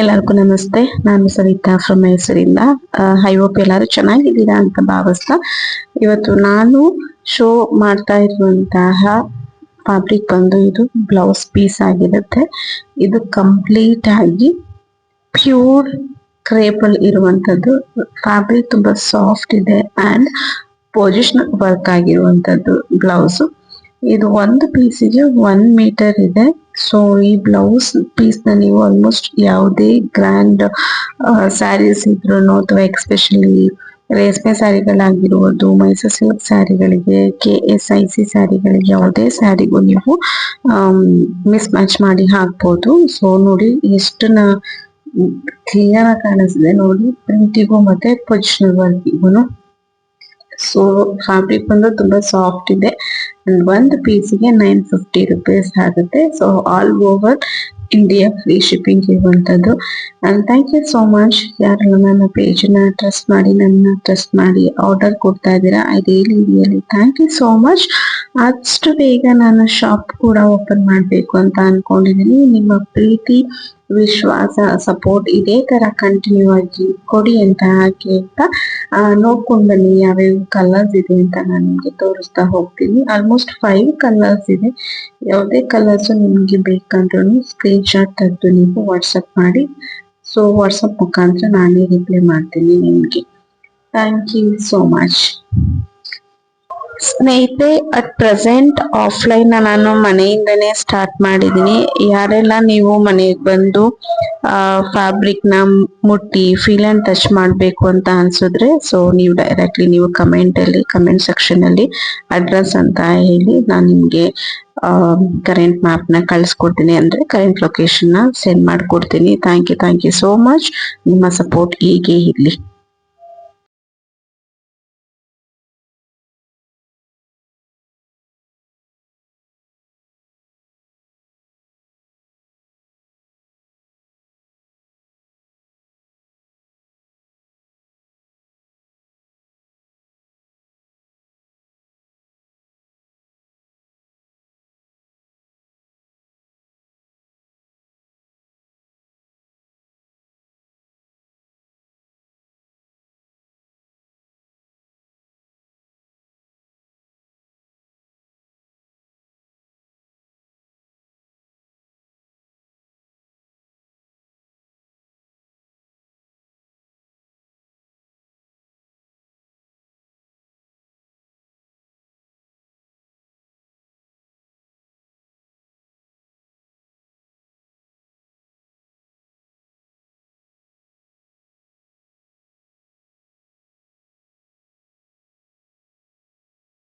ಎಲ್ಲರಿಗೂ ನಮಸ್ತೆ. ನಾನು ಸವಿತಾ ಫ್ರಮ್ ಮೈಸೂರಿಂದ ಐ ಹೋಪ್ ಎಲ್ಲರೂ ಚೆನ್ನಾಗಿದ್ದೀರಾ ಅಂತ ಭಾವಿಸ್ತಾ. ಇವತ್ತು ನಾನು ಶೋ ಮಾಡ್ತಾ ಇರುವಂತಹ ಫ್ಯಾಬ್ರಿಕ್ ಬಂದು ಇದು ಬ್ಲೌಸ್ ಪೀಸ್ ಆಗಿರುತ್ತೆ. ಇದು ಕಂಪ್ಲೀಟ್ ಆಗಿ ಪ್ಯೂರ್ ಕ್ರೇಪಲ್ ಇರುವಂಥದ್ದು ಫ್ಯಾಬ್ರಿಕ್ ತುಂಬಾ ಸಾಫ್ಟ್ ಇದೆ ಅಂಡ್ ಪೊಸಿಷನ್ ವರ್ಕ್ ಆಗಿರುವಂತದ್ದು ಬ್ಲೌಸ್ ಇದು ಒಂದು ಪೀಸಿಗೆ ಒನ್ ಮೀಟರ್ ಇದೆ. ಸೊ ಈ ಬ್ಲೌಸ್ ಪೀಸ್ನ ನೀವು ಆಲ್ಮೋಸ್ಟ್ ಯಾವುದೇ ಗ್ರ್ಯಾಂಡ್ ಸ್ಯಾರೀಸ್ ಇದ್ರು ಅಥವಾ ಎಕ್ಸ್ಪೆಷಲಿ ರೇಷ್ಮೆ ಸ್ಯಾರಿಗಳಾಗಿರುವುದು ಮೈಸೂರು ಸಿಲ್ಕ್ ಸ್ಯಾರಿಗಳಿಗೆ ಕೆ ಎಸ್ ಐ ಸಿ ಸ್ಯಾರಿಗಳಿಗೆ ಯಾವುದೇ ಸ್ಯಾರಿಗೂ ನೀವು ಮಿಸ್ ಮ್ಯಾಚ್ ಮಾಡಿ ಹಾಕ್ಬೋದು. ಸೊ ನೋಡಿ ಎಷ್ಟು ನಾ ಕ್ಲಿಯರ್ ಆಗಿ ಕಾಣಿಸಿದೆ ನೋಡಿ ಪ್ರಿಂಟಿಗೂ ಮತ್ತೆ ಪೊಸಿಷನಲ್ ವರ್ಕಿಗೂ ಸೊ ಫ್ಯಾಬ್ರಿಕ್ ಬಂದು ತುಂಬಾ ಸಾಫ್ಟ್ ಇದೆ. ಒಂದು ಪೀಸಿಗೆ ನೈನ್ ಫಿಫ್ಟಿ ರುಪೀಸ್ ಆಗುತ್ತೆ. So all over India free shipping ಇರುವಂತದ್ದು and thank you so much ಯಾರೆಲ್ಲ ನನ್ನ ಪೇಜನ್ನ ಟ್ರಸ್ಟ್ ಮಾಡಿ, ನನ್ನ ಟ್ರಸ್ಟ್ ಮಾಡಿ ಆರ್ಡರ್ ಕೊಡ್ತಾ ಇದ್ದೀರಾ I really really thank you so much ಅಷ್ಟು ಬೇಗ ನಾನು ಶಾಪ್ ಕೂಡ ಓಪನ್ ಮಾಡಬೇಕು ಅಂತ ಅನ್ಕೊಂಡಿದ್ದೀನಿ ನಿಮ್ಮ ಪ್ರೀತಿ, ವಿಶ್ವಾಸ ಸಪೋರ್ಟ್ ಇದೇ ತರ ಕಂಟಿನ್ಯೂ ಆಗಿ ಕೊಡಿ ಅಂತ ಕೇಳ್ತಾ ನೋಡ್ಕೊಂಡು ಬನ್ನಿ ಯಾವ್ಯಾವ ಕಲರ್ಸ್ ಇದೆ ಅಂತ ನಾನು ನಿಮ್ಗೆ ತೋರಿಸ್ತಾ ಹೋಗ್ತೀನಿ. ಆಲ್ಮೋಸ್ಟ್ ಫೈವ್ ಕಲರ್ಸ್ ಇದೆ. ಯಾವುದೇ ಕಲರ್ಸ್ ನಿಮ್ಗೆ ಬೇಕಂದ್ರೂ ಸ್ಕ್ರೀನ್ ಶಾಟ್ ತೆಗೆದು ನೀವು ವಾಟ್ಸಪ್ ಮಾಡಿ. ಸೊ ವಾಟ್ಸಪ್ ಮುಖಾಂತರ ನಾನೇ ರಿಪ್ಲೈ ಮಾಡ್ತೀನಿ ನಿಮ್ಗೆ. ಥ್ಯಾಂಕ್ ಯು ಸೋ ಮಚ್ ಸ್ನೇಹಿತರೆ ಅಟ್ ಪ್ರೆಸೆಂಟ್ ಆಫ್ಲೈನ್ ನಾನು ಮನೆಯಿಂದನೇ ಸ್ಟಾರ್ಟ್ ಮಾಡಿದೀನಿ ಯಾರೆಲ್ಲ ನೀವು ಮನೆಗೆ ಬಂದು ಫ್ಯಾಬ್ರಿಕ್ನ ಮುಟ್ಟಿ ಫೀಲ್ ಅಂಡ್ ಟಚ್ ಮಾಡಬೇಕು ಅಂತ ಅನ್ಸಿದ್ರೆ ಸೊ ನೀವು ಡೈರೆಕ್ಟ್ಲಿ ನೀವು ಕಮೆಂಟ್ ಅಲ್ಲಿ ಕಮೆಂಟ್ ಸೆಕ್ಷನ್ ಅಲ್ಲಿ ಅಡ್ರೆಸ್ ಅಂತ ಹೇಳಿ ನಾನು ನಿಮ್ಗೆ ಕರೆಂಟ್ ಮ್ಯಾಪ್ನ ಕಳಿಸ್ಕೊಡ್ತೀನಿ ಅಂದ್ರೆ ಕರೆಂಟ್ ಲೊಕೇಶನ್ನ ಸೆಂಡ್ ಮಾಡ್ಕೊಡ್ತೀನಿ. Thank you thank you so much ನಿಮ್ಮ ಸಪೋರ್ಟ್ ಹೀಗೆ ಇರ್ಲಿ.